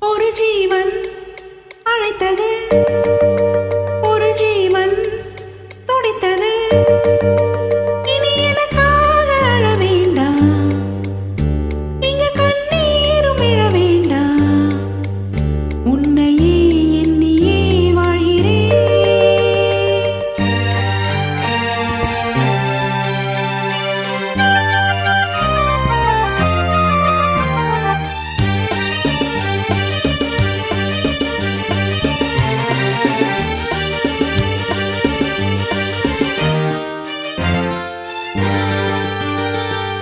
ஒரு ஜீவன் அழைத்தது. ஒரு ஜீவன் துடித்தது.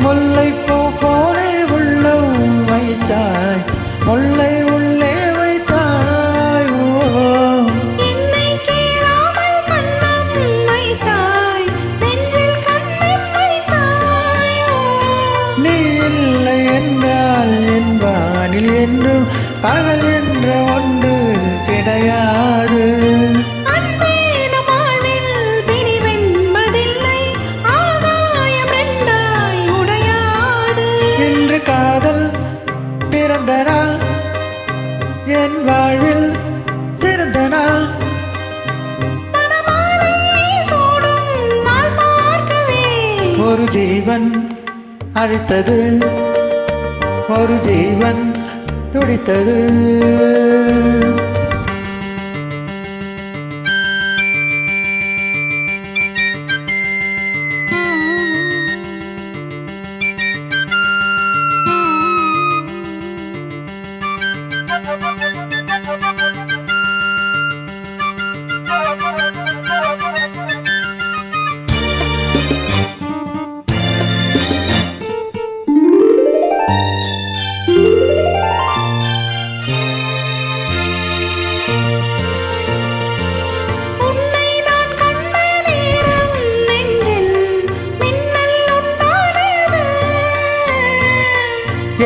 முல்லை பூ போலே உள்ளம் வைத்தாய் முல்லை உள்ளே வைத்தாய். நீ இல்லை என்றால் என் வானில் என்றும் பகல் என்ற காதல் பிறந்த நாள். என் வாழ்வில் சிறந்த நாள். ஒரு ஜீவன் அழித்தது. ஒரு ஜீவன் துடித்தது.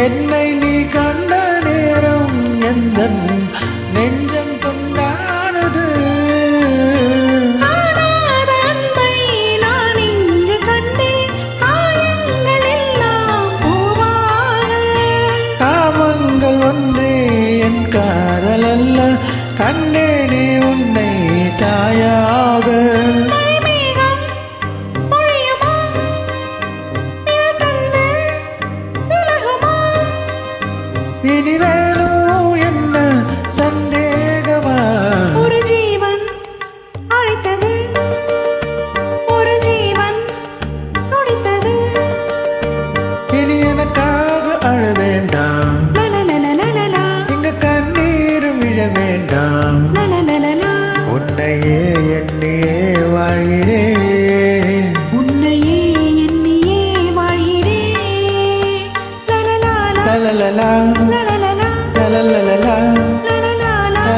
என்னை நீ கண்ட நேரம் எந்த நெஞ்ச இனிமேலும் என்ன